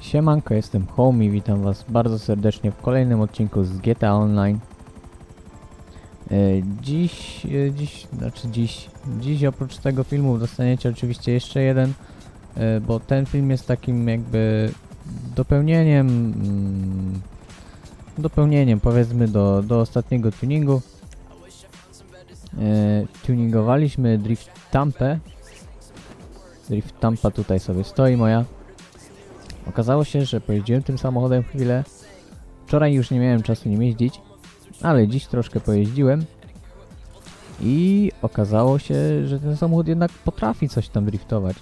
Siemanko, jestem Home i witam was bardzo serdecznie w kolejnym odcinku z GTA Online. E, Dziś, e, dziś, znaczy dziś, dziś oprócz tego filmu dostaniecie oczywiście jeszcze jeden, e, bo ten film jest takim jakby dopełnieniem, mm, dopełnieniem powiedzmy do, do ostatniego tuningu. Tuningowaliśmy Drift Tampę. Drift Tampa tutaj sobie stoi moja. Okazało się, że pojeździłem tym samochodem chwilę. Wczoraj już nie miałem czasu nim jeździć, ale dziś troszkę pojeździłem. I okazało się, że ten samochód jednak potrafi coś tam driftować.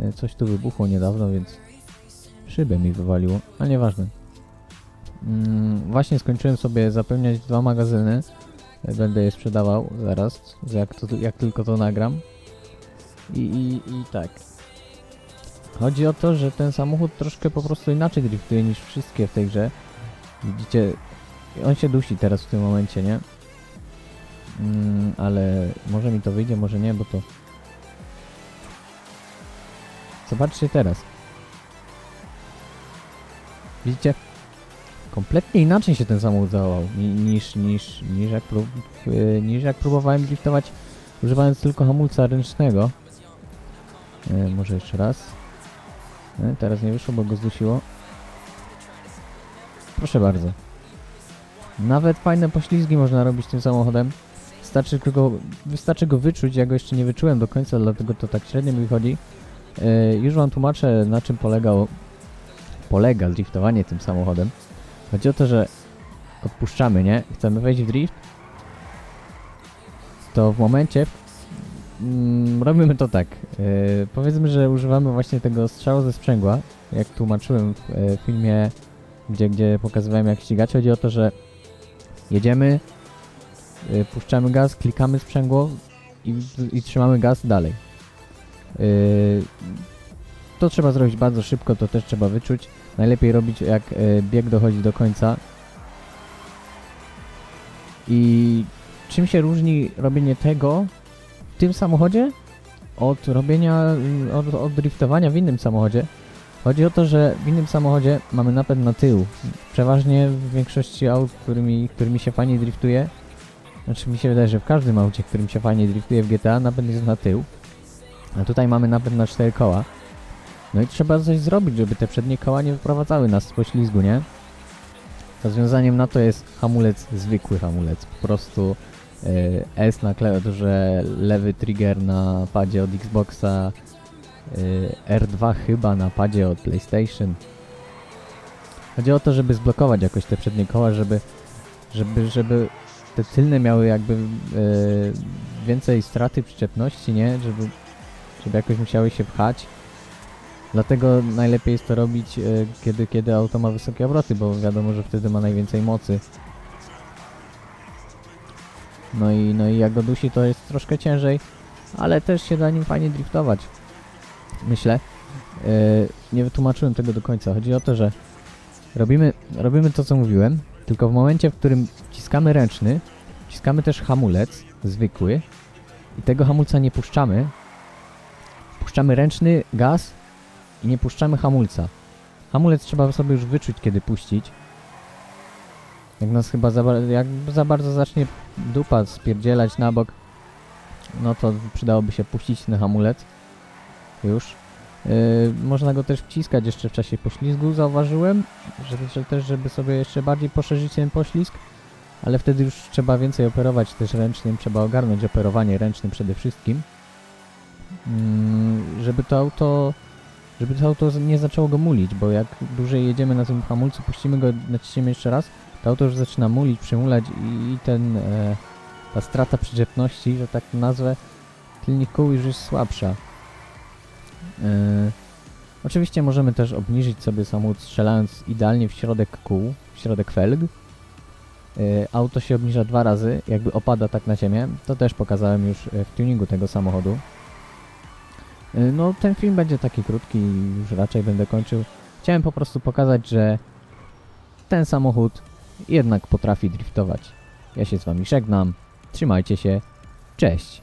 E, Coś tu wybuchło niedawno, więc szybę mi wywaliło, ale nieważne. Mm, właśnie skończyłem sobie zapełniać dwa magazyny. E, Będę je sprzedawał zaraz, jak, to, jak tylko to nagram. I, i, i tak. Chodzi o to, że ten samochód troszkę po prostu inaczej driftuje niż wszystkie w tej grze. Widzicie, on się dusi teraz w tym momencie, nie? Mm, ale może mi to wyjdzie, może nie, bo to... Zobaczcie teraz. Widzicie? Kompletnie inaczej się ten samochód zachował ni- niż, niż, niż, jak prób, yy, niż jak próbowałem driftować używając tylko hamulca ręcznego. Yy, może jeszcze raz. E, Teraz nie wyszło, bo go zdusiło. Proszę bardzo. Nawet fajne poślizgi można robić tym samochodem. Wystarczy go, wystarczy go wyczuć, ja go jeszcze nie wyczułem do końca, dlatego to tak średnio mi wychodzi. E, już wam tłumaczę, na czym polegał, polega driftowanie tym samochodem. Chodzi o to, że odpuszczamy, nie? Chcemy wejść w drift, to w momencie, Mm, robimy to tak. E, powiedzmy, że używamy właśnie tego strzału ze sprzęgła, jak tłumaczyłem w e, filmie, gdzie, gdzie pokazywałem jak ścigać. Chodzi o to, że jedziemy, e, puszczamy gaz, klikamy sprzęgło i, i trzymamy gaz dalej. E, to trzeba zrobić bardzo szybko, to też trzeba wyczuć. Najlepiej robić jak e, bieg dochodzi do końca. I czym się różni robienie tego tym samochodzie od robienia, y, od, od driftowania w innym samochodzie. Chodzi o to, że w innym samochodzie mamy napęd na tył. Przeważnie w większości aut, którymi, którymi się fajnie driftuje, znaczy mi się wydaje, że w każdym aucie, którym się fajnie driftuje w GTA, napęd jest na tył. A tutaj mamy napęd na cztery koła. No i trzeba coś zrobić, żeby te przednie koła nie wyprowadzały nas z poślizgu, nie? Rozwiązaniem na to jest hamulec, zwykły hamulec. Po prostu S na klawiaturze, lewy trigger na padzie od Xboxa, y, R2 chyba na padzie od PlayStation. Chodzi o to, żeby zblokować jakoś te przednie koła, żeby, żeby, żeby te tylne miały jakby y, więcej straty przyczepności, nie? Żeby, żeby jakoś musiały się pchać. Dlatego najlepiej jest to robić, kiedy, kiedy auto ma wysokie obroty, bo wiadomo, że wtedy ma najwięcej mocy. No i, no i jak go dusi, to jest troszkę ciężej, ale też się da nim fajnie driftować. Myślę. Yy, nie wytłumaczyłem tego do końca. Chodzi o to, że robimy, robimy to, co mówiłem, tylko w momencie, w którym wciskamy ręczny, wciskamy też hamulec zwykły i tego hamulca nie puszczamy. Puszczamy ręczny gaz i nie puszczamy hamulca. Hamulec trzeba sobie już wyczuć, kiedy puścić. Jak nas chyba za, jak za bardzo zacznie dupa spierdzielać na bok, no to przydałoby się puścić ten hamulec. Już. Yy, można go też wciskać jeszcze w czasie poślizgu, zauważyłem, że, że też, żeby sobie jeszcze bardziej poszerzyć ten poślizg, ale wtedy już trzeba więcej operować też ręcznym, trzeba ogarnąć operowanie ręcznym przede wszystkim, mm, żeby to auto żeby to auto nie zaczęło go mulić, bo jak dłużej jedziemy na tym hamulcu, puścimy go, naciśniemy jeszcze raz, to auto już zaczyna mulić, przymulać i, ten, e, ta strata przyczepności, że tak nazwę, tylnych kół już jest słabsza. E, oczywiście możemy też obniżyć sobie samochód strzelając idealnie w środek kół, w środek felg. E, auto się obniża dwa razy, jakby opada tak na ziemię. To też pokazałem już e, w tuningu tego samochodu. E, No, ten film będzie taki krótki, już raczej będę kończył. Chciałem po prostu pokazać, że ten samochód jednak potrafi driftować. Ja się z wami żegnam. Trzymajcie się. Cześć.